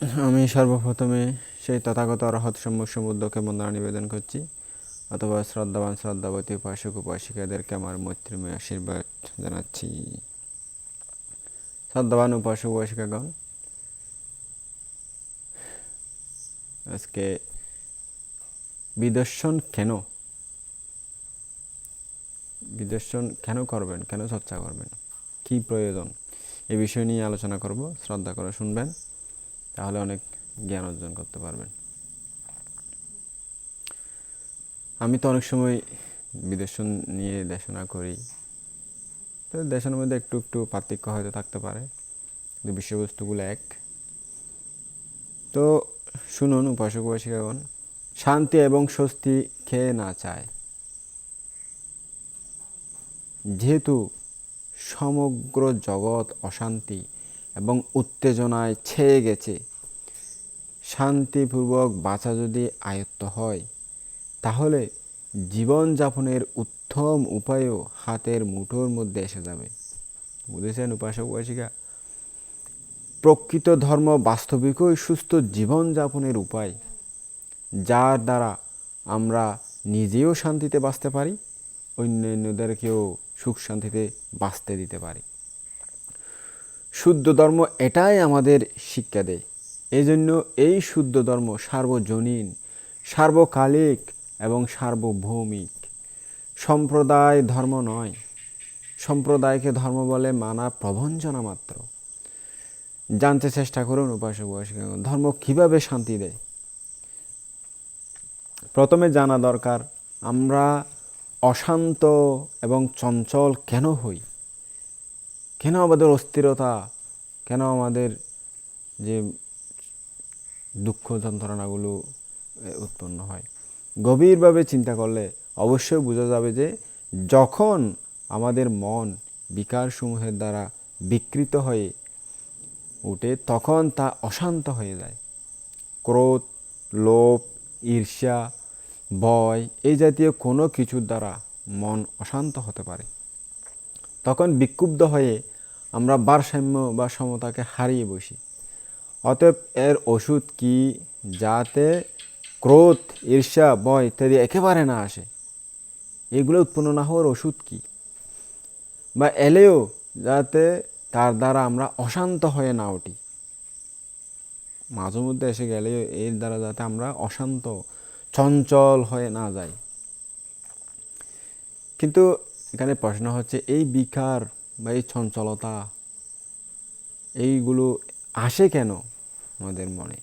আমি সর্বপ্রথমে সেই তথাগত অরহত সম্মুখ সমুদ্রকে বন্দনা নিবেদন করছি। অথবা শ্রদ্ধাবান শ্রদ্ধাবতী উপাসক উপাসিকাদেরকে আমার মৈত্রীময় আশীর্বাদ জানাচ্ছি। শ্রদ্ধাবান উপাসক উপাসিকাগণ, আজকে বিদর্শন কেন? বিদর্শন কেন করবেন? কেন চর্চা করবেন? কি প্রয়োজন? এ বিষয় নিয়ে আলোচনা করব। শ্রদ্ধা করে শুনবেন। তাহলে অনেক জ্ঞান অর্জন করতে পারবেন। আমি তো অনেক সময় বিদর্শন নিয়ে দেশনা করি। তো দেশের মধ্যে একটু একটু পার্থক্য হয়তো থাকতে পারে। কিন্তু বিষয়বস্তুগুলো এক। তো শুনুন উপাসক উপাসিকাগণ শান্তি এবং স্বস্তি খেয়ে না চায়? যেহেতু সমগ্র জগৎ অশান্তি এবং উত্তেজনায় ছেয়ে গেছে শান্তিপূর্বক বাঁচা যদি আয়ত্ত হয়, তাহলে জীবনযাপনের উত্তম উপায়ও হাতের মুঠোর মধ্যে এসে যাবে। বুঝেছেন উপাসক প্রকৃত ধর্ম বাস্তবিকই সুস্থ জীবনযাপনের উপায়, যার দ্বারা আমরা নিজেও শান্তিতে বাঁচতে পারি, অন্যান্যদেরকেও সুখ শান্তিতে বাঁচতে দিতে পারি। শুদ্ধ ধর্ম এটাই আমাদের শিক্ষা দেয়। এই জন্য এই শুদ্ধ ধর্ম সার্বজনীন, সার্বকালিক এবং সার্বভৌমিক। সম্প্রদায় ধর্ম নয়। সম্প্রদায়কে ধর্ম বলে মানা প্রবঞ্চনা মাত্র। জানতে চেষ্টা করুন উপাসিকা ধর্ম কীভাবে শান্তি দেয়? প্রথমে জানা দরকার, আমরা অশান্ত এবং চঞ্চল কেন হই? কেন আমাদের অস্থিরতা? কেন আমাদের যে দুঃখ যন্ত্রণাগুলো উৎপন্ন হয়। গভীরভাবে চিন্তা করলে অবশ্যই বোঝা যাবে যে যখন আমাদের মন বিকারসমূহের দ্বারা বিকৃত হয়ে উঠে তখন তা অশান্ত হয়ে যায়। ক্রোধ, লোভ, ঈর্ষা, ভয়, এই জাতীয় কোনো কিছুর দ্বারা মন অশান্ত হতে পারে। তখন বিক্ষুব্ধ হয়ে আমরা ভারসাম্য বা সমতাকে হারিয়ে বসি। অতএব এর ওষুধ কি যাতে ক্রোধ, ঈর্ষা, ভয় ইত্যাদি একেবারে না আসে? এগুলো উৎপন্ন না হওয়ার ওষুধ কি? বা এলেও যাতে তার দ্বারা আমরা অশান্ত হয়ে না উঠি? মাঝে মধ্যে এসে গেলেও এর দ্বারা যাতে আমরা অশান্ত, চঞ্চল হয়ে না যাই। কিন্তু এখানে প্রশ্ন হচ্ছে, এই বিকার বা এই চঞ্চলতা, এইগুলো আসে কেন আমাদের মনে?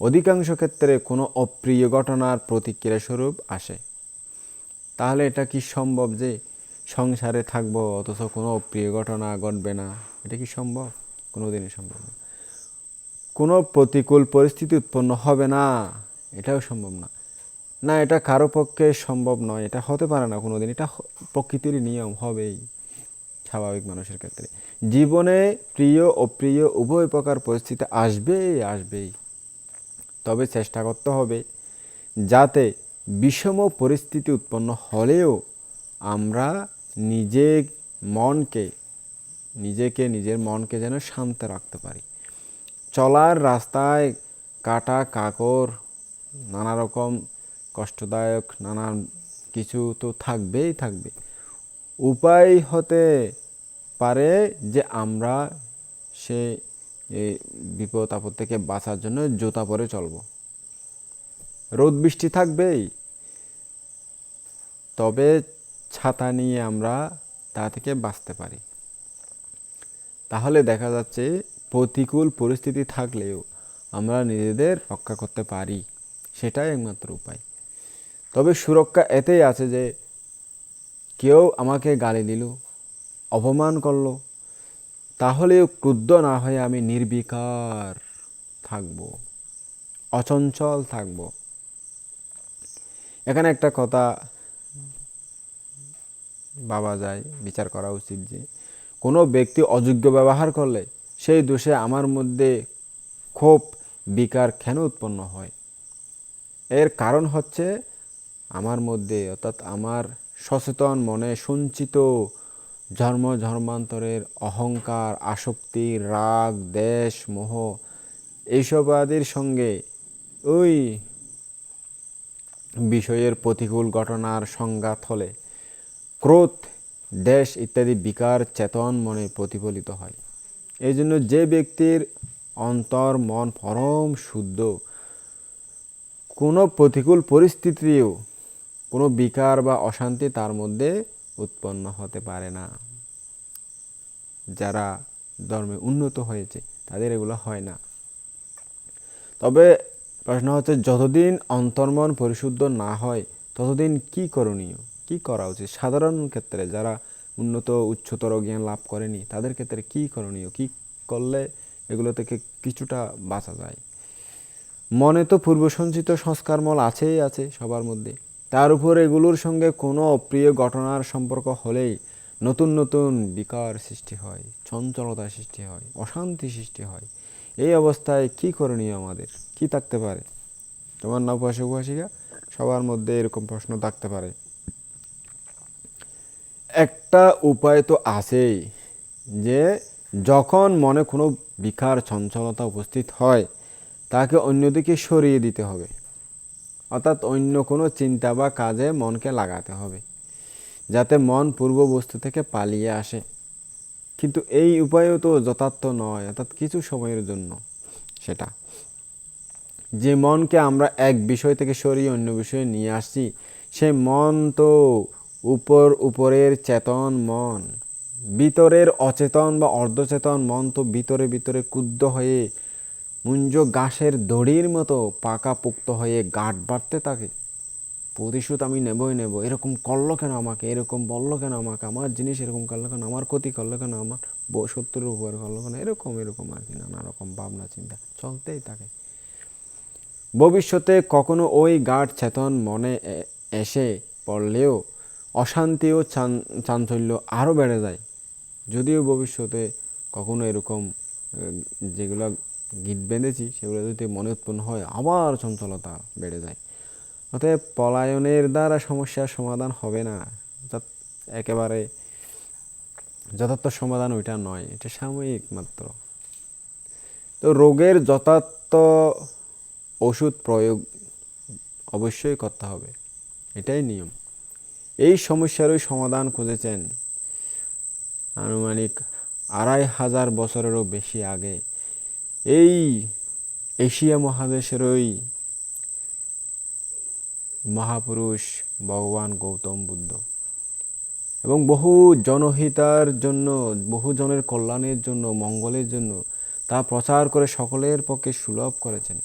অধিকাংশ ক্ষেত্রে কোনো অপ্রিয় ঘটনার প্রতিক্রিয়া স্বরূপ আসে। তাহলে এটা কি সম্ভব যে সংসারে থাকব অথচ কোনো অপ্রিয় ঘটনা ঘটবে না? এটা কি সম্ভব? কোনো দিনই সম্ভব না। কোনো প্রতিকূল পরিস্থিতি উৎপন্ন হবে না, এটাও সম্ভব না। না, এটা কারও পক্ষে সম্ভব নয়, এটা হতে পারে না কোনো দিন এটা প্রকৃতির নিয়ম হবেই। স্বাভাবিক মানুষের ক্ষেত্রে। জীবনে প্রিয় অপ্রিয় উভয় প্রকার পরিস্থিতি আসবেই আসবেই। তবে চেষ্টা করতে হবে যাতে বিষম পরিস্থিতি উৎপন্ন হলেও আমরা নিজে মনকে, নিজেকে, নিজের মনকে যেন শান্ত রাখতে পারি। চলার রাস্তায় কাটা কাকর, নানা রকম কষ্টদায়ক নানান কিছু তো থাকবেই, থাকবে। উপায় হতে পারে যে আমরা সে বিপদ আপদ থেকে বাঁচার জন্য জুতা পরে চলব। রোদ বৃষ্টি থাকবেই। তবে ছাতা নিয়ে আমরা তা থেকে বাঁচতে পারি। তাহলে দেখা যাচ্ছে প্রতিকূল পরিস্থিতি থাকলেও আমরা নিজেদের রক্ষা করতে পারি। সেটাই একমাত্র উপায়। তবে সুরক্ষা এতেই আছে যে কেউ আমাকে গালি দিল অপমান করল, তাহলেও ক্রুদ্ধ না হয়ে আমি নির্বিকার থাকব, অচঞ্চল থাকব। এখানে একটা কথা বাবা যায়, বিচার করা উচিত যে, কোনো ব্যক্তি অযোগ্য ব্যবহার করলে সেই দোষে আমার মধ্যে ক্ষোভ, বিকার কেন উৎপন্ন হয়? এর কারণ হচ্ছে আমার মধ্যে, অর্থাৎ আমার সচেতন মনে সঞ্চিত ধর্ম, ধর্মান্তরের অহংকার, আসক্তি, রাগ, দেশ, মোহ, এইসব আদির সঙ্গে ওই বিষয়ের প্রতিকূল ঘটনার সংঘাত হলে ক্রোধ, দেশ ইত্যাদি বিকার, চেতন মনে প্রতিফলিত হয়। এই জন্য যে ব্যক্তির অন্তর, মন পরম শুদ্ধ, কোনো প্রতিকূল পরিস্থিতিও, কোনো বিকার বা অশান্তি তার মধ্যে উৎপন্ন হতে পারে না। যারা ধর্মে উন্নত হয়েছে, তাদের এগুলো হয় না। তবে প্রশ্ন হচ্ছে, যতদিন অন্তর্মন পরিশুদ্ধ না হয়, ততদিন কি করণীয়? কি করা উচিত? সাধারণ ক্ষেত্রে যারা উন্নত, উচ্চতর জ্ঞান লাভ করেনি, তাদের ক্ষেত্রে কি করণীয়? কি করলে এগুলো থেকে কিছুটা বাঁচা যায়? মনে তো পূর্ব সঞ্চিত সংস্কারমল আছেই আছে সবার মধ্যে। তার উপর এগুলোর সঙ্গে কোনো অপ্রিয় ঘটনার সম্পর্ক হলেই নতুন নতুন বিকার সৃষ্টি হয়, চঞ্চলতা সৃষ্টি হয়, অশান্তি সৃষ্টি হয়। এই অবস্থায় কি করণীয় আমাদের? কি থাকতে পারে? তোমার না উপাসক উপাসিকা সবার মধ্যে এরকম প্রশ্ন থাকতে পারে। একটা উপায় তো আছেই যে যখন মনে কোনো বিকার, চঞ্চলতা উপস্থিত হয়, তাকে অন্যদিকে সরিয়ে দিতে হবে। অর্থাৎ অন্য কোনো চিন্তা বা কাজে মনকে লাগাতে হবে, যাতে মন পূর্ব বস্তু থেকে পালিয়ে আসে। কিন্তু এই উপায়ও তো যথার্থ নয়, অর্থাৎ কিছু সময়ের জন্য সেটা। যে মনকে আমরা এক বিষয় থেকে সরিয়ে অন্য বিষয়ে নিয়ে আসছি, সে মন তো উপর উপরের চেতন মন, ভিতরের অচেতন বা অর্ধচেতন মন তো ভিতরে ভিতরে ক্ষুদ্ধ হয়ে মুঞ্জ ঘাসের দড়ির মতো পাকা পোক্ত হয়ে গাঁট বাড়তে থাকে। প্রতিশোধ আমি নেবই নেব। এরকম করল কেন আমাকে? এরকম বলল কেন আমাকে? আমার জিনিস এরকম করল কেন? আমার ক্ষতি করল কেন? আমার শত্রুর উপর করল কেন? এরকম এরকম আর কি, নানা রকম ভাবনা, চিন্তা চলতেই থাকে। ভবিষ্যতে কখনো ওই গাঢ় চেতন মনে এসে পড়লেও অশান্তি ও চাঞ্চল্য আরও বেড়ে যায়। যদিও ভবিষ্যতে কখনো এরকম যেগুলো গীত বেঁধেছি, সেগুলো যদি মনে উৎপন্ন হয়, আবার চঞ্চলতা বেড়ে যায়। অতএব পলায়নের দ্বারা সমস্যার সমাধান হবে না। একেবারে যথার্থ সমাধান ওইটা নয়, এটা সাময়িক মাত্র। তো রোগের যথার্থ ওষুধ প্রয়োগ অবশ্যই করতে হবে, এটাই নিয়ম। এই সমস্যারই সমাধান খুঁজেছেন আনুমানিক আড়াই হাজার বছরেরও বেশি আগে এই এশিয়া মহাদেশেরই মহাপুরুষ ভগবান গৌতম বুদ্ধ। এবং বহু জনহিতার জন্য, বহু জনের কল্যাণের জন্য, মঙ্গলের জন্য তা প্রচার করে সকলের পক্ষে সুলভ করেছেন।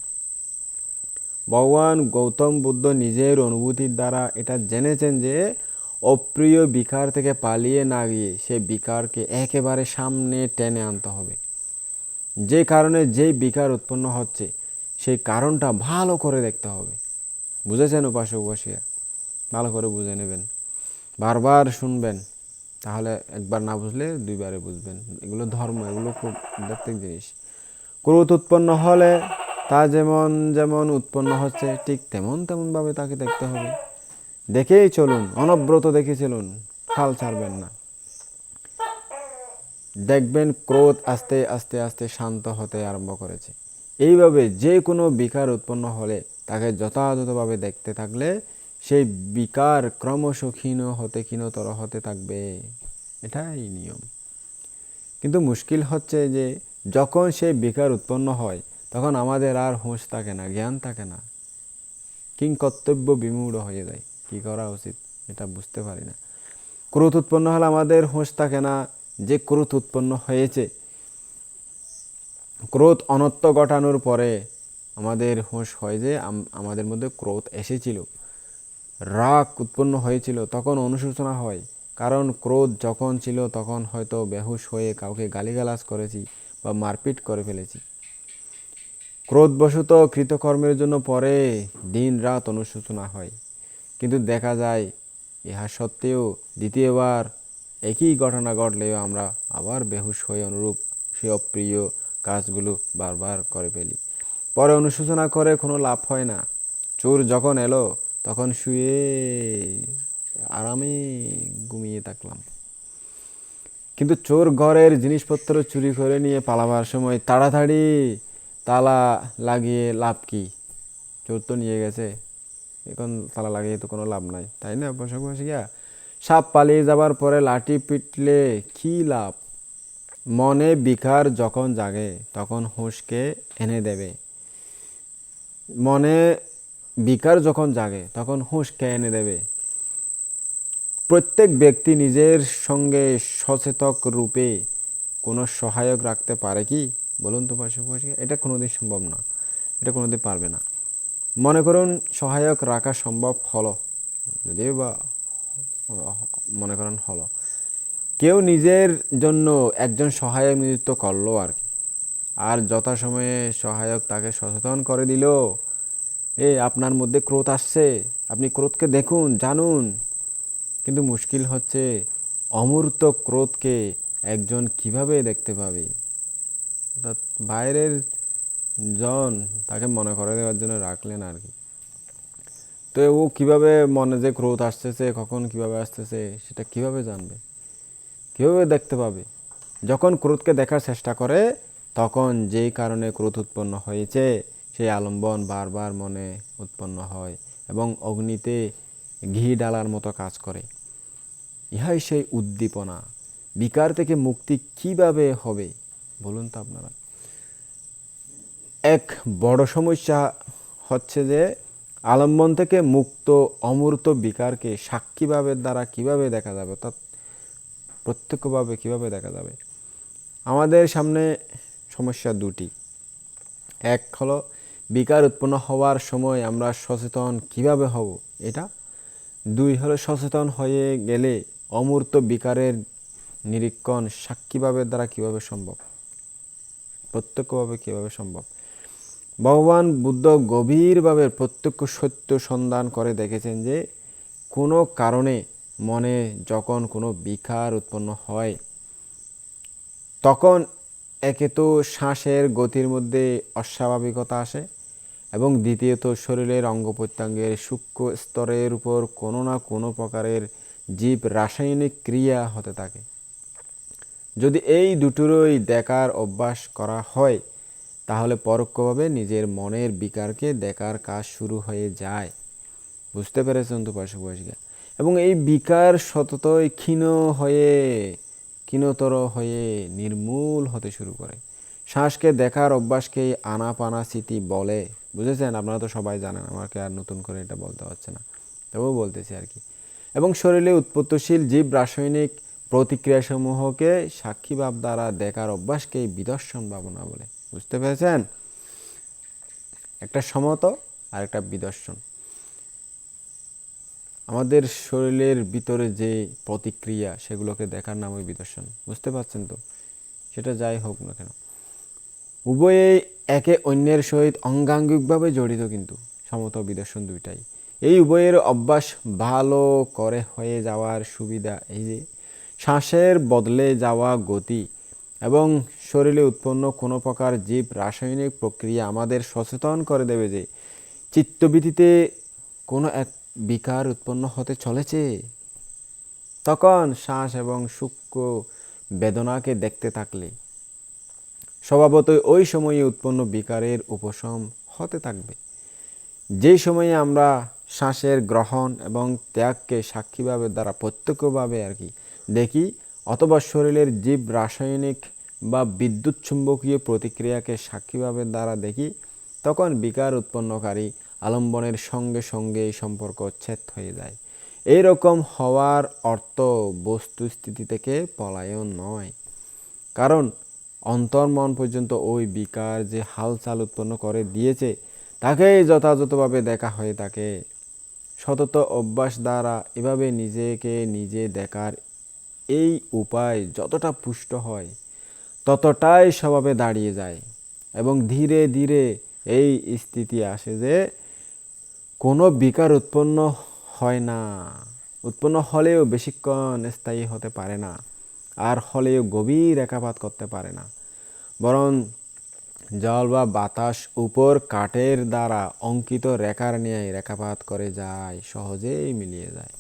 ভগবান গৌতম বুদ্ধ নিজের অনুভূতির দ্বারা এটা জেনেছেন যে, অপ্রিয় বিকার থেকে পালিয়ে না গিয়ে সে বিকারকে একেবারে সামনে টেনে আনতে হবে। যে কারণে যেই বিকার উৎপন্ন হচ্ছে, সেই কারণটা ভালো করে দেখতে হবে। বুঝেছেন উপাসক উপাসিয়া ভালো করে বুঝে নেবেন। বারবার শুনবেন, তাহলে একবার না বুঝলে দুইবারে বুঝবেন। এগুলো ধর্ম, এগুলো খুব আধ্যাত্মিক জিনিস। ক্রোধ উৎপন্ন হলে তা যেমন যেমন উৎপন্ন হচ্ছে, ঠিক তেমন তেমনভাবে তাকে দেখতে হবে। দেখেই চলুন, অনব্রত দেখে চলুন, খাল ছাড়বেন না। দেখবেন ক্রোধ আস্তে আস্তে আস্তে শান্ত হতে আরম্ভ করেছে। এইভাবে যে কোনো বিকার উৎপন্ন হলে তাকে যথাযথভাবে দেখতে থাকলে সেই বিকার ক্রমশ ক্ষীণ হতে, ক্ষীণতর হতে থাকবে। এটাই নিয়ম। কিন্তু মুশকিল হচ্ছে যে যখন সেই বিকার উৎপন্ন হয়, তখন আমাদের আর হুঁশ থাকে না, জ্ঞান থাকে না। কিং কর্তব্য বিমূঢ় হয়ে যায়। কি করা উচিত? এটা বুঝতে পারি না। ক্রোধ উৎপন্ন হলে আমাদের হুঁশ থাকে না যে ক্রোধ উৎপন্ন হয়েছে। ক্রোধ অনত্ব ঘটানোর পরে আমাদের হুঁশ হয় যে আমাদের মধ্যে ক্রোধ এসেছিল। রাগ উৎপন্ন হয়েছিল, তখন অনুশোচনা হয়। কারণ ক্রোধ যখন ছিল, তখন হয়তো বেহুশ হয়ে কাউকে গালিগালাজ করেছি বা মারপিট করে ফেলেছি। ক্রোধবশত কৃতকর্মের জন্য পরে দিন রাত অনুশোচনা হয়। কিন্তু দেখা যায়, ইহা সত্ত্বেও দ্বিতীয়বার একই ঘটনা ঘটলেও আমরা আবার বেহুশ হয়ে অনুরূপ সে অপ্রিয় কাজগুলো বারবার করে ফেলি। পরে অনুশোচনা করে কোনো লাভ হয় না। চোর যখন এলো, তখন শুয়ে আরামে ঘুমিয়ে থাকলাম। কিন্তু চোর ঘরের জিনিসপত্র চুরি করে নিয়ে পালাবার সময় তাড়াতাড়ি তালা লাগিয়ে লাভ কি? চোর তো নিয়ে গেছে। এখন তালা লাগিয়ে তো কোনো লাভ নাই, তাই না? বসে বসে গিয়া সাপ পালিয়ে যাবার পরে লাঠি পিটলে কি লাভ? মনে বিকার যখন জাগে, তখন হুঁশকে এনে দেবে। মনে বিকার যখন জাগে, তখন হুঁশকে এনে দেবে। প্রত্যেক ব্যক্তি নিজের সঙ্গে সচেতক রূপে কোনো সহায়ক রাখতে পারে কি? বলুন তো পাশাপাশি এটা কোনোদিন সম্ভব না। এটা কোনোদিন পারবে না। মনে করুন, সহায়ক রাখা সম্ভব হলো। যদিও বা মনে করেন হলো। কেউ নিজের জন্য একজন সহায়ক নিযুক্ত করল আর কি। আর যথাসময়ে সহায়ক তাকে সচেতন করে দিল এ আপনার মধ্যে ক্রোধ আসছে, আপনি ক্রোধকে দেখুন, জানুন। কিন্তু মুশকিল হচ্ছে অমূর্ত ক্রোধকে একজন কীভাবে দেখতে পাবে? অর্থাৎ বাইরের জন তাকে মনে করে দেওয়ার জন্য রাখলেন আর কি। তো ও কীভাবে মনে যে ক্রোধ আসতেছে, কখন কীভাবে আসতেছে, সেটা কীভাবে জানবে? কীভাবে দেখতে পাবে? যখন ক্রোধকে দেখার চেষ্টা করে, তখন যেই কারণে ক্রোধ উৎপন্ন হয়েছে, সেই আলম্বন বারবার মনে উৎপন্ন হয় এবং অগ্নিতে ঘি ডালার মতো কাজ করে। ইহাই সেই উদ্দীপনা। বিকার থেকে মুক্তি কীভাবে হবে? বলুন তো আপনারা। এক বড় সমস্যা হচ্ছে যে আলম্বন থেকে মুক্ত, অমূর্ত বিকারকে সাক্ষীভাবের দ্বারা কীভাবে দেখা যাবে? অর্থাৎ প্রত্যক্ষভাবে কীভাবে দেখা যাবে? আমাদের সামনে সমস্যা দুটি। এক হলো, বিকার উৎপন্ন হওয়ার সময় আমরা সচেতন কীভাবে হব? এটা। দুই হলো, সচেতন হয়ে গেলে অমূর্ত বিকারের নিরীক্ষণ সাক্ষীভাবের দ্বারা কীভাবে সম্ভব? প্রত্যক্ষভাবে কীভাবে সম্ভব? ভগবান বুদ্ধ গভীরভাবে প্রত্যক্ষ সত্য সন্ধান করে দেখেছেন যে কোনো কারণে মনে যখন কোনো বিকার উৎপন্ন হয়, তখন একে তো শ্বাসের গতির মধ্যে অস্বাভাবিকতা আসে এবং দ্বিতীয়ত শরীরের অঙ্গ প্রত্যঙ্গের সূক্ষ্ম স্তরের উপর কোনো না কোনো প্রকারের জীব রাসায়নিক ক্রিয়া হতে থাকে। যদি এই দুটোরই দেখার অভ্যাস করা হয় তাহলে পরোক্ষভাবে নিজের মনের বিকারকে দেখার কাজ শুরু হয়ে যায়। বুঝতে পেরেছেন তো পার্শ্ববয়সীরা এবং এই বিকার সততই ক্ষীণ হয়ে, ক্ষীণতর হয়ে নির্মূল হতে শুরু করে। শ্বাসকে দেখার অভ্যাসকেই আনাপানা স্মৃতি বলে। বুঝেছেন? আপনারা তো সবাই জানেন, আমাকে আর নতুন করে এটা বলতে হচ্ছে না। তবুও বলতেছি আর কি। এবং শরীরে উৎপত্তিশীল জীব রাসায়নিক প্রতিক্রিয়াসমূহকে সাক্ষীভাব দ্বারা দেখার অভ্যাসকেই বিদর্শন ভাবনা বলে। বুঝতে পেরেছেন? একটা সমত আর একটা বিদর্শন। আমাদের শরীরের ভিতরে যে প্রতিক্রিয়া, সেগুলোকে দেখার নামই বিদর্শন। বুঝতে পারছেন তো? সেটা যাই হোক না কেন। উভয়ে একে অন্যের সহিত অঙ্গাঙ্গিকভাবে জড়িত কিন্তু, সমত বিদর্শন দুইটাই। এই উভয়ের অভ্যাস ভালো করে হয়ে যাওয়ার সুবিধা এই যে, শ্বাসের বদলে যাওয়া গতি এবং শরীরে উৎপন্ন কোনো প্রকার জীব রাসায়নিক প্রক্রিয়া আমাদের সচেতন করে দেবে যে চিত্তবিধিতে কোনো এক বিকার উৎপন্ন হতে চলেছে। তখন শ্বাস এবং সূক্ষ্ম বেদনাকে দেখতে থাকলে স্বভাবতই ওই সময়ে উৎপন্ন বিকারের উপশম হতে থাকবে। যেই সময়ে আমরা শ্বাসের গ্রহণ এবং ত্যাগকে সাক্ষীভাবে দ্বারা প্রত্যক্ষভাবে আর কি দেখি, অথবা শরীরের জীব রাসায়নিক বা বিদ্যুৎ চুম্বকীয় প্রতিক্রিয়াকে সাক্ষীভাবে দ্বারা দেখি, তখন বিকার উৎপন্নকারী আলম্বনের সঙ্গে সঙ্গে এই সম্পর্ক ছেদ হয়ে যায়। এই রকম হওয়ার অর্থ বস্তুস্থিতি থেকে পলায়ন নয়। কারণ অন্তর্মন পর্যন্ত ওই বিকার যে হালচাল উৎপন্ন করে দিয়েছে, তাকেই যথাযথভাবে দেখা হয়ে থাকে। সতত অভ্যাস দ্বারা এভাবে নিজেকে নিজে দেখার এই উপায় যতটা পুষ্ট হয় ততটাই স্বভাবে দাঁড়িয়ে যায় এবং ধীরে ধীরে এই স্থিতি আসে যে কোনো বিকার উৎপন্ন হয় না। উৎপন্ন হলেও বেশিক্ষণ স্থায়ী হতে পারে না আর হলেও গভীর রেখাপাত করতে পারে না। বরং জল বা বাতাস উপর কাঠের দ্বারা অঙ্কিত রেখার ন্যায় রেখাপাত করে যায়, সহজেই মিলিয়ে যায়।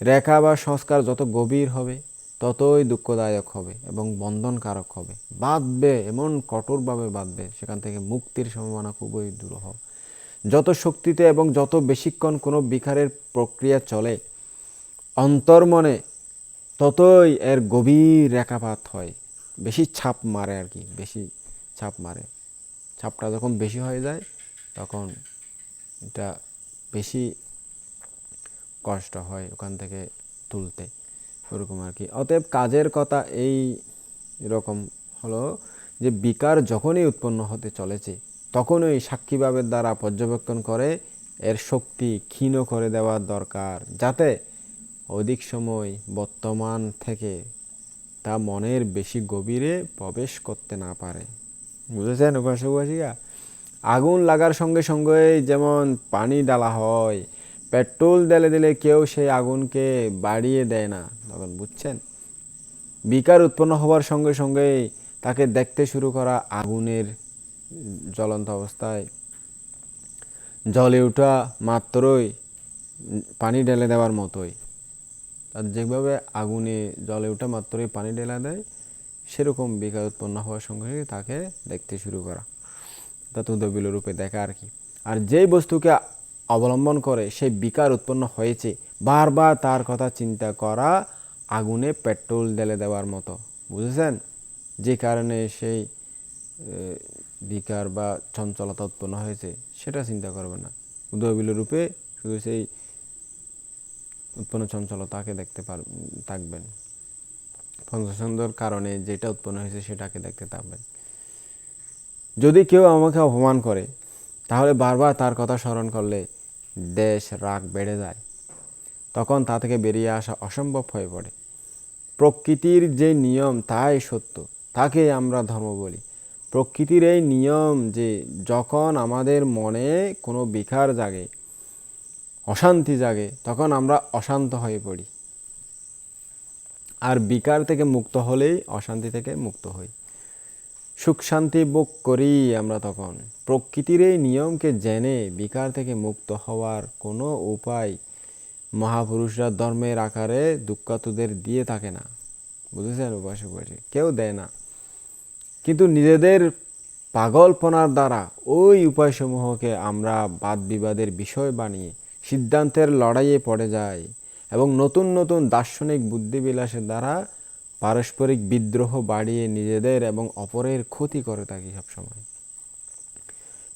রেখা বা সংস্কার যত গভীর হবে ততই দুঃখদায়ক হবে এবং বন্ধনকারক হবে। বাঁধবে, এমন কঠোরভাবে বাঁধবে, সেখান থেকে মুক্তির সম্ভাবনা খুবই দূর হবে যত শক্তিতে এবং যত বেশিক্ষণ কোনো বিকারের প্রক্রিয়া চলে, অন্তর্মনে ততই এর গভীর রেখাপাত হয়। বেশি ছাপ মারে আর কি, বেশি ছাপ মারে। ছাপটা যখন বেশি হয়ে যায়, তখন এটা বেশি কষ্ট হয় ওখান থেকে তুলতে। ওরকম আর কি। অতএব কাজের কথা এই রকম হলো যে বিকার যখনই উৎপন্ন হতে চলেছে, তখনই সাক্ষীভাবের দ্বারা পর্যবেক্ষণ করে, এর শক্তি ক্ষীণ করে দেওয়ার দরকার, যাতে অধিক সময় বর্তমান থেকে তা মনের বেশি গভীরে প্রবেশ করতে না পারে। বুঝেছেন উপাসক উপাসিকা আগুন লাগার সঙ্গে সঙ্গে যেমন পানি ডালা হয় পেট্রোল দিলে দিলে কেউ সেই আগুনকে বাড়িয়ে দেয় না। তখন বুঝছেন? বিকার উৎপন্ন হওয়ার সঙ্গে সঙ্গে তাকে দেখতে শুরু করা আগুনের জ্বলন্ত অবস্থায়। জলে ওঠা মাত্রই পানি ঢেলে দেওয়ার মতোই। আর যেভাবে আগুনে জলে ওঠা মাত্রই পানি ঢেলা দেয়। সেরকম বিকার উৎপন্ন হওয়ার সঙ্গে তাকে দেখতে শুরু করা। অর্থাৎ উদবিল রূপে দেখা আর কি। আর যেই বস্তুকে অবলম্বন করে সেই বিকার উৎপন্ন হয়েছে। বারবার তার কথা চিন্তা করা আগুনে পেট্রোল ঢেলে দেওয়ার মতো। বুঝেছেন? যে কারণে সেই বিকার বা চঞ্চলতা উৎপন্ন হয়েছে, সেটা চিন্তা করবে না। উদয়বিল রূপে শুধু সেই উৎপন্ন চঞ্চলতাকে দেখতে পার, থাকবেন। পঞ্চসন্দর কারণে যেটা উৎপন্ন হয়েছে সেটাকে দেখতে থাকবেন। যদি কেউ আমাকে অপমান করে তাহলে বারবার তার কথা স্মরণ করলে দেশ রাগ বেড়ে যায়। তখন তা থেকে বেরিয়ে আসা অসম্ভব হয়ে পড়ে। প্রকৃতির যে নিয়ম তাই সত্য, তাকে আমরা ধর্ম বলি। প্রকৃতির এই নিয়ম যে যখন আমাদের মনে কোনো বিকার জাগে, অশান্তি জাগে, তখন আমরা অশান্ত হয়ে পড়ি। আর বিকার থেকে মুক্ত হলেই অশান্তি থেকে মুক্ত হই। সুখ শান্তি ভোগ করি আমরা তখন। প্রকৃতির এই নিয়মকে জেনে বিকার থেকে মুক্ত হওয়ার কোনো উপায় মহাপুরুষরা ধর্মের আকারে দুঃখাতুদের দিয়ে থাকে না। বুঝেছেন উপাসক উপাসী কেউ দেয় না। কিন্তু নিজেদের পাগলপনার দ্বারা ওই উপায়সমূহকে আমরা বাদ বিবাদের বিষয় বানিয়ে সিদ্ধান্তের লড়াইয়ে পড়ে যাই এবং নতুন নতুন দার্শনিক বুদ্ধিবিলাসের দ্বারা পারস্পরিক বিদ্রোহ বাড়িয়ে নিজেদের এবং অপরের ক্ষতি করে থাকি সবসময়।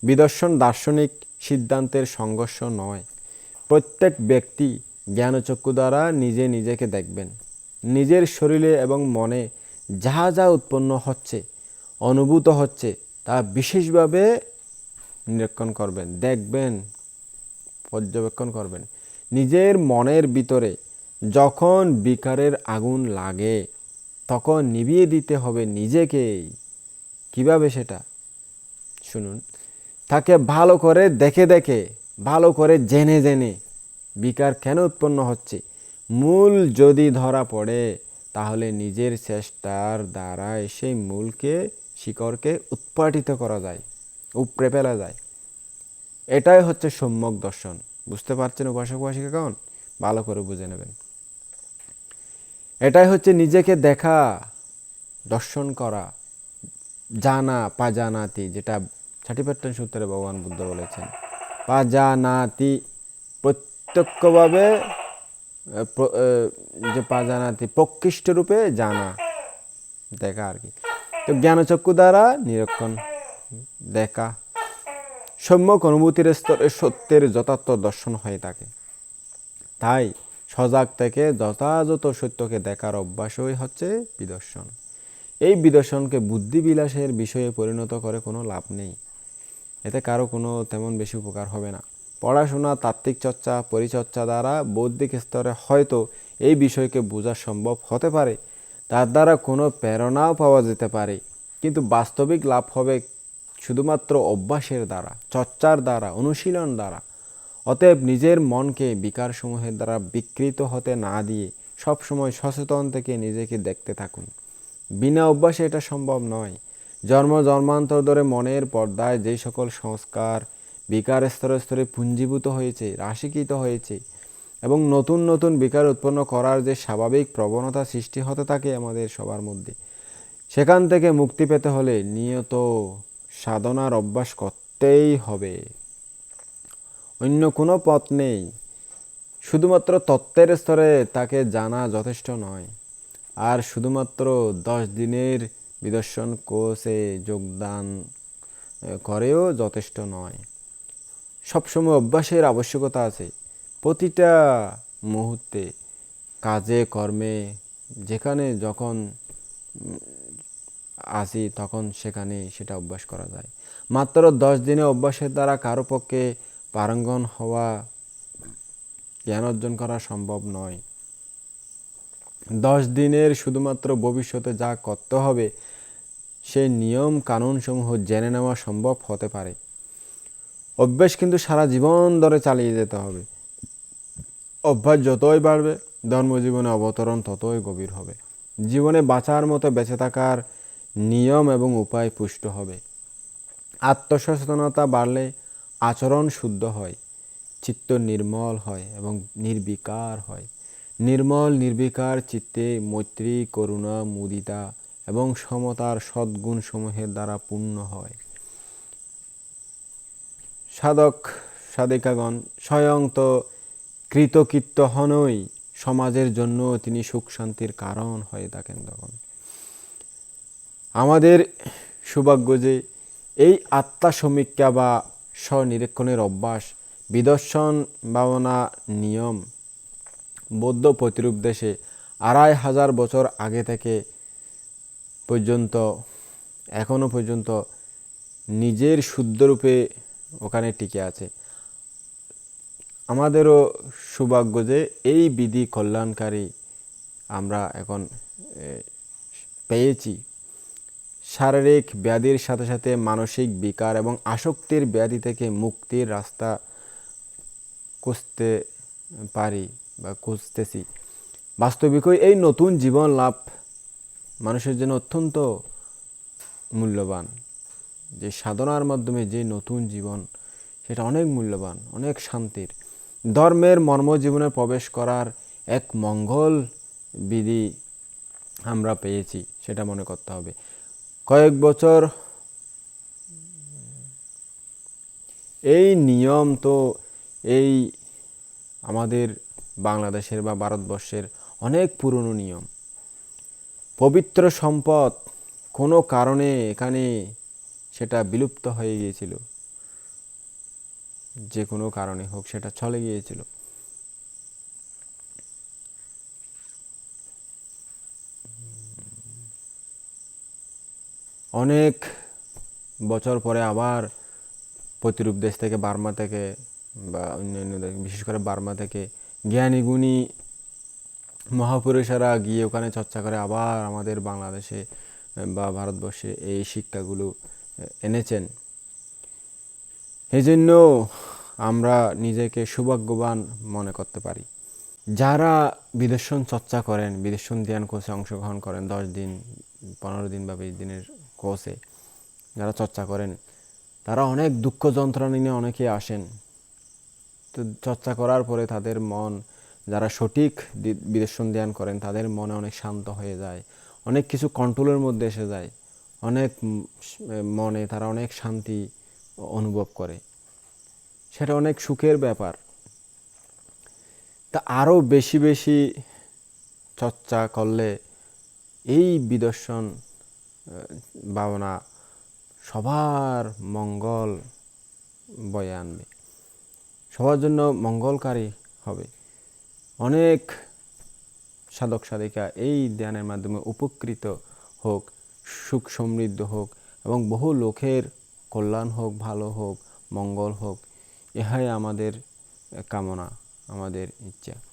বিদর্শন দার্শনিক সিদ্ধান্তের সংঘর্ষ নয়। প্রত্যেক ব্যক্তি জ্ঞানচক্ষু দ্বারা নিজে নিজেকে দেখবেন। নিজের শরীরে এবং মনে যা যা উৎপন্ন হচ্ছে, অনুভূত হচ্ছে, তা বিশেষভাবে নিরীক্ষণ করবেন, দেখবেন, পর্যবেক্ষণ করবেন। নিজের মনের ভিতরে যখন বিকারের আগুন লাগে তখন নিভিয়ে দিতে হবে নিজেকেই। কীভাবে সেটা? শুনুন। তাকে ভালো করে দেখে দেখে, ভালো করে জেনে জেনে। বিকার কেন উৎপন্ন হচ্ছে? মূল যদি ধরা পড়ে, তাহলে নিজের চেষ্টার দ্বারা সেই মূলকে, শিকড়কে উৎপাটিত করা যায়, উপড়ে ফেলা যায়। এটাই হচ্ছে সম্যক দর্শন। বুঝতে পারছেন উপাসক উপাসিকা কেমন ভালো করে বুঝে নেবেন। এটাই হচ্ছে নিজেকে দেখা, দর্শন করা, জানা, পাজানাতি, যেটা ছাটিপাট্টন সূত্রে ভগবান বুদ্ধ বলেছেন। পাজানাতি, প্রত্যক্ষভাবে যে পাজানাতি প্রকৃষ্ট রূপে জানা, দেখা আর কি। তো জ্ঞানচক্ষু দ্বারা নিরীক্ষণ, দেখা। সম্যক অনুভূতির স্তরে সত্যের যথার্থ দর্শন হয়ে থাকে। তাই সজাগ থেকে যথাযথ সত্যকে দেখার অভ্যাসই হচ্ছে বিদর্শন। এই বিদর্শনকে বুদ্ধিবিলাসের বিষয়ে পরিণত করে কোনো লাভ নেই। এতে কারও কোনো তেমন বেশি উপকার হবে না। পড়াশোনা, তাত্ত্বিক চর্চা, পরিচর্চা দ্বারা বৌদ্ধিক স্তরে হয়তো এই বিষয়কে বোঝা সম্ভব হতে পারে। তার দ্বারা কোনো প্রেরণাও পাওয়া যেতে পারে। কিন্তু বাস্তবিক লাভ হবে শুধুমাত্র অভ্যাসের দ্বারা, চর্চার দ্বারা, অনুশীলন দ্বারা। অতএব নিজের মনকে বিকারসমূহের দ্বারা বিকৃত হতে না দিয়ে সবসময় সচেতন থেকে নিজেকে দেখতে থাকুন। বিনা অভ্যাসে এটা সম্ভব নয়। জন্ম, জন্মান্তর ধরে মনের পর্দায় যে সকল সংস্কার বিকার স্তরে স্তরে পুঞ্জীভূত হয়েছে, রাশিকৃত হয়েছে এবং নতুন নতুন বিকার উৎপন্ন করার যে স্বাভাবিক প্রবণতা সৃষ্টি হতে থাকে আমাদের সবার মধ্যে, সেখান থেকে মুক্তি পেতে হলে নিয়ত সাধনার অভ্যাস করতেই হবে। অন্য কোনো পথ নেই। শুধুমাত্র তত্ত্বের স্তরে তাকে জানা যথেষ্ট নয়। আর শুধুমাত্র দশ দিনের বিদর্শন কোর্সে যোগদান করেও যথেষ্ট নয়। সবসময় অভ্যাসের আবশ্যকতা আছে। প্রতিটা মুহূর্তে, কাজে, কর্মে, যেখানে যখন আসি, তখন সেখানে সেটা অভ্যাস করা যায়। মাত্র দশ দিনে অভ্যাসের দ্বারা কারও পক্ষে পারঙ্গন হওয়া, জ্ঞান অর্জন করা সম্ভব নয়। দশ দিনের শুধুমাত্র ভবিষ্যতে যা করতে হবে সেই নিয়ম কানুনসমূহ জেনে নেওয়া সম্ভব হতে পারে। অভ্যাস কিন্তু সারা জীবন ধরে চালিয়ে যেতে হবে। অভ্যাস যতই বাড়বে, ধর্মজীবনে অবতরণ ততই গভীর হবে। জীবনে বাঁচার মতো বেঁচে থাকার নিয়ম এবং উপায় পুষ্ট হবে। আত্মসচেতনতা বাড়লে আচরণ শুদ্ধ হয়, চিত্ত নির্মল হয় এবং নির্বিকার হয়। নির্মল, নির্বিকার চিত্তে মৈত্রী, করুণা, মুদিতা এবং সমতার সদ্গুণসমূহের দ্বারা পূর্ণ হয়। সাধক, সাধিকাগণ স্বয়ং তো কৃতকৃত্য হনই, সমাজের জন্য তিনি সুখ শান্তির কারণ হয়ে থাকেন তখন। আমাদের সৌভাগ্য যে এই আত্মা সমীক্ষা বা স্বনিরীক্ষণের অভ্যাস, বিদর্শন ভাবনা নিয়ম, বৌদ্ধ প্রতিরূপ দেশে আড়াই হাজার বছর আগে থেকে পর্যন্ত, এখনও পর্যন্ত নিজের শুদ্ধরূপে ওখানে টিকে আছে। আমাদেরও সৌভাগ্য যে এই বিধি কল্যাণকারী আমরা এখন পেয়েছি। শারীরিক ব্যাধির সাথে সাথে মানসিক বিকার এবং আসক্তির ব্যাধি থেকে মুক্তির রাস্তা খুঁজতে পারি বা খুঁজতেছি। বাস্তবিকই এই নতুন জীবন লাভ মানুষের জন্য অত্যন্ত মূল্যবান। যে সাধনার মাধ্যমে যে নতুন জীবন, সেটা অনেক মূল্যবান, অনেক শান্তির। ধর্মের মর্মজীবনে প্রবেশ করার এক মঙ্গল বিধি আমরা পেয়েছি, সেটা মনে করতে হবে। কয়েক বছর। এই নিয়ম তো এই আমাদের বাংলাদেশের বা ভারতবর্ষের অনেক পুরনো নিয়ম। পবিত্র সম্পদ কোনো কারণে এখানে সেটা বিলুপ্ত হয়ে গিয়েছিল। যে কোনো কারণে হোক সেটা চলে গিয়েছিল। অনেক বছর পরে আবার প্রতিরূপ দেশ থেকে বার্মা থেকে বা অন্যান্য দেশ, বিশেষ করে বার্মা থেকে জ্ঞানী গুণী মহাপুরুষেরা গিয়ে ওখানে চর্চা করে আবার আমাদের বাংলাদেশে বা ভারতবর্ষে এই শিক্ষাগুলো এনেছেন। এই জন্য আমরা নিজেকে সৌভাগ্যবান মনে করতে পারি। যারা বিদর্শন চর্চা করেন, বিদর্শন ধ্যান কোর্সে অংশগ্রহণ করেন, দশ দিন, পনেরো দিন বা বিশ দিনের কোর্সে যারা চর্চা করেন, তারা অনেক দুঃখ যন্ত্রণা নিয়ে অনেকে আসেন। তো চর্চা করার পরে তাদের মন, যারা সঠিক বিদর্শন ধ্যান করেন, তাদের মনে অনেক শান্ত হয়ে যায়, অনেক কিছু কন্ট্রোলের মধ্যে এসে যায়, অনেক মনে তারা অনেক শান্তি অনুভব করে। সেটা অনেক সুখের ব্যাপার। তা আরও বেশি বেশি চর্চা করলে এই বিদর্শন ভাবনা, সবার মঙ্গল বয়ে আনবে। সবার জন্য মঙ্গলকারী হবে। অনেক সাধক, সাধিকা এই ধ্যানের মাধ্যমে উপকৃত হোক, সুখ সমৃদ্ধ হোক এবং বহু লোকের কল্যাণ হোক, ভালো হোক, মঙ্গল হোক ইহাই আমাদের কামনা, আমাদের ইচ্ছা।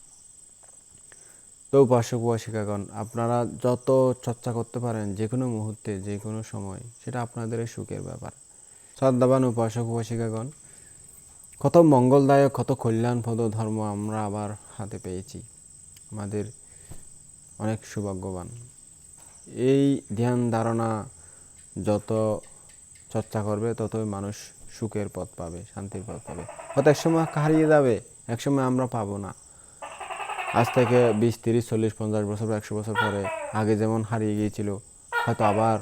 তো উপাসক আপনারা যত চর্চা করতে পারেন যে কোনো মুহূর্তে যে কোনো সময়, সেটা আপনাদের সুখের ব্যাপার। শ্রদ্ধাবান উপাসক কত মঙ্গলদায়ক, কত কল্যাণপ্রদ ধর্ম আমরা আবার হাতে পেয়েছি। আমাদের অনেক সৌভাগ্যবান। এই ধ্যান ধারণা যত চর্চা করবে, ততই মানুষ সুখের পথ পাবে, শান্তির পথ পাবে। হয়তো একসময় হারিয়ে যাবে, একসময় আমরা পাবো না। আজ থেকে বিশ, তিরিশ, চল্লিশ, পঞ্চাশ বছর একশো বছর পরে আগে যেমন হারিয়ে গিয়েছিল, হয়তো আবার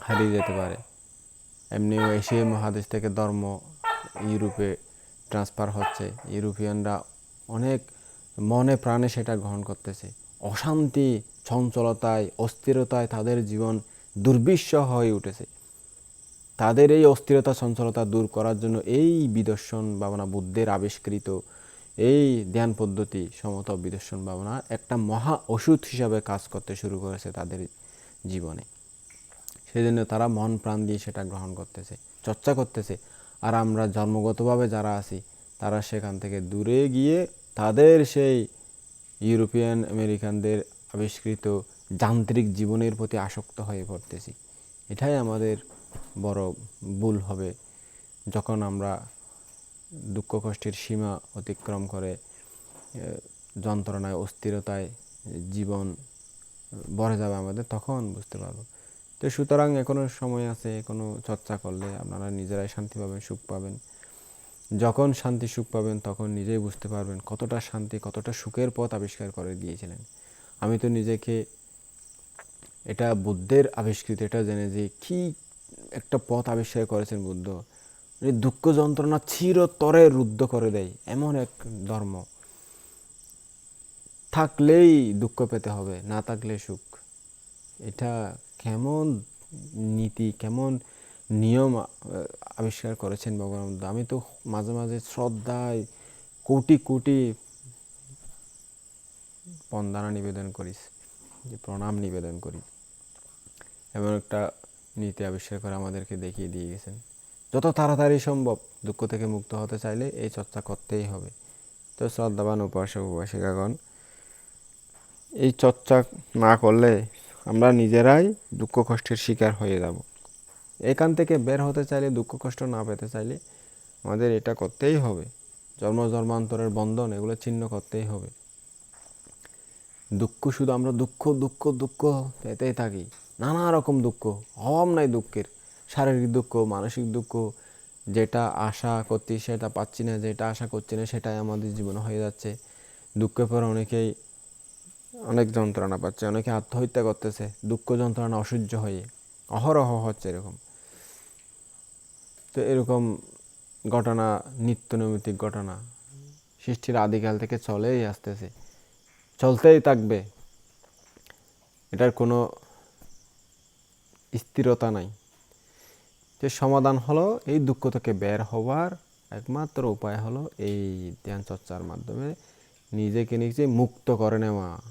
হারিয়ে যেতে পারে। এমনি এশিয়া মহাদেশ থেকে ধর্ম ইউরোপে ট্রান্সফার হচ্ছে। ইউরোপিয়ানরা অনেক মনে প্রাণে সেটা গ্রহণ করতেছে। অশান্তি, চঞ্চলতায়, অস্থিরতায় তাদের জীবন দুর্বিষহ হয়ে উঠেছে। তাদের এই অস্থিরতা, চঞ্চলতা দূর করার জন্য এই বিদর্শন ভাবনা বুদ্ধের আবিষ্কৃত এই ধ্যান পদ্ধতি, সমত, বিদর্শন ভাবনা একটা মহা ওষুধ হিসাবে কাজ করতে শুরু করেছে তাদের জীবনে। সেজন্য তারা মন প্রাণ দিয়ে সেটা গ্রহণ করতেছে, চর্চা করতেছে। আর আমরা জন্মগতভাবে যারা আছি, তারা সেখান থেকে দূরে গিয়ে তাদের সেই ইউরোপিয়ান আমেরিকানদের আবিষ্কৃত যান্ত্রিক জীবনের প্রতি আসক্ত হয়ে পড়তেছি। এটাই আমাদের বড় ভুল হবে যখন আমরা দুঃখ কষ্টের সীমা অতিক্রম করে যন্ত্রণায়, অস্থিরতায় জীবন ভরে যাবে আমাদের, তখন বুঝতে পারব। তো সুতরাং এখনও সময় আছে, এখনও চর্চা করলে আপনারা নিজেরাই শান্তি পাবেন, সুখ পাবেন। যখন শান্তি, সুখ পাবেন, তখন নিজেই বুঝতে পারবেন কতটা শান্তি, কতটা সুখের পথ আবিষ্কার করে দিয়েছিলেন। আমি তো নিজেকে এটা বুদ্ধের আবিষ্কৃত, এটা জেনে যে কি একটা পথ আবিষ্কার করেছেন বুদ্ধ। দুঃখ যন্ত্রণা চিরতরে রুদ্ধ করে দেয়। এমন এক ধর্ম। থাকলেই দুঃখ পেতে হবে, না থাকলে সুখ। এটা কেমন নীতি, কেমন নিয়ম আবিষ্কার করেছেন ভগবান আমি তো মাঝে মাঝে শ্রদ্ধায় কোটি কোটি বন্দনা নিবেদন করিস যে প্রণাম নিবেদন করি। এমন একটা নীতি আবিষ্কার করে আমাদেরকে দেখিয়ে দিয়ে গেছেন। তাড়াতাড়ি সম্ভব দুঃখ থেকে মুক্ত হতে চাইলে এই চর্চা করতেই হবে। তো শ্রদ্ধাবান উপাসক উপাসিকাগণ, এই চর্চা না করলে আমরা নিজেরাই দুঃখ কষ্টের শিকার হয়ে যাব। এখান থেকে বের হতে চাইলে, দুঃখ কষ্ট না পেতে চাইলে আমাদের এটা করতেই হবে। জন্ম জন্মান্তরের বন্ধন, এগুলো ছিন্ন করতেই হবে। দুঃখ শুধু আমরা দুঃখ দুঃখ দুঃখ পেতেই থাকি। নানা রকম দুঃখ, অভাব নাই দুঃখের। শারীরিক দুঃখ, মানসিক দুঃখ, যেটা আশা করছি সেটা পাচ্ছি না, যেটা আশা করছি না সেটাই আমাদের জীবনে হয়ে যাচ্ছে। দুঃখের পর অনেকেই অনেক যন্ত্রণা পাচ্ছে, অনেকে আত্মহত্যা করতেছে, দুঃখ যন্ত্রণা অসহ্য হয়ে, অহরহ হচ্ছে এরকম। তো এরকম ঘটনা, নিত্য নৈমিত্তিক ঘটনা সৃষ্টির আদিকাল থেকে চলেই আসতেছে। চলতেই থাকবে। এটার কোনো স্থিরতা নাই। যে সমাধান হলো, এই দুঃখ থেকে বের হওয়ার একমাত্র উপায় হলো এই ধ্যান চর্চার মাধ্যমে নিজেকে নিজে মুক্ত করে নেওয়া।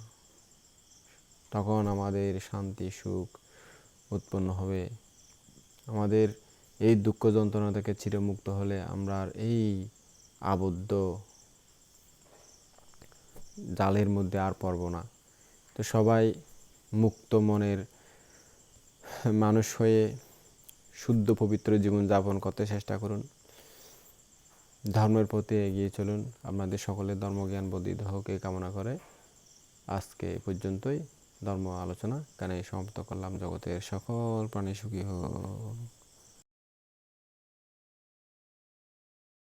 তখন আমাদের শান্তি, সুখ উৎপন্ন হবে। আমাদের এই দুঃখ যন্ত্রণা থেকে চিরমুক্ত হলে আমরা এই আবদ্ধ জালের মধ্যে আর পড়ব না। তো সবাই মুক্ত মনের মানুষ হয়ে শুদ্ধ পবিত্র জীবন যাপন করতে চেষ্টা করুন। ধর্মের প্রতি এগিয়ে চলুন। আপনাদের সকলের ধর্মজ্ঞান বদিত হোক কামনা করে আজকে পর্যন্তই। ধর্ম আলোচনা কানে সমাপ্ত করলাম। জগতের সকল প্রাণী সুখী হোক।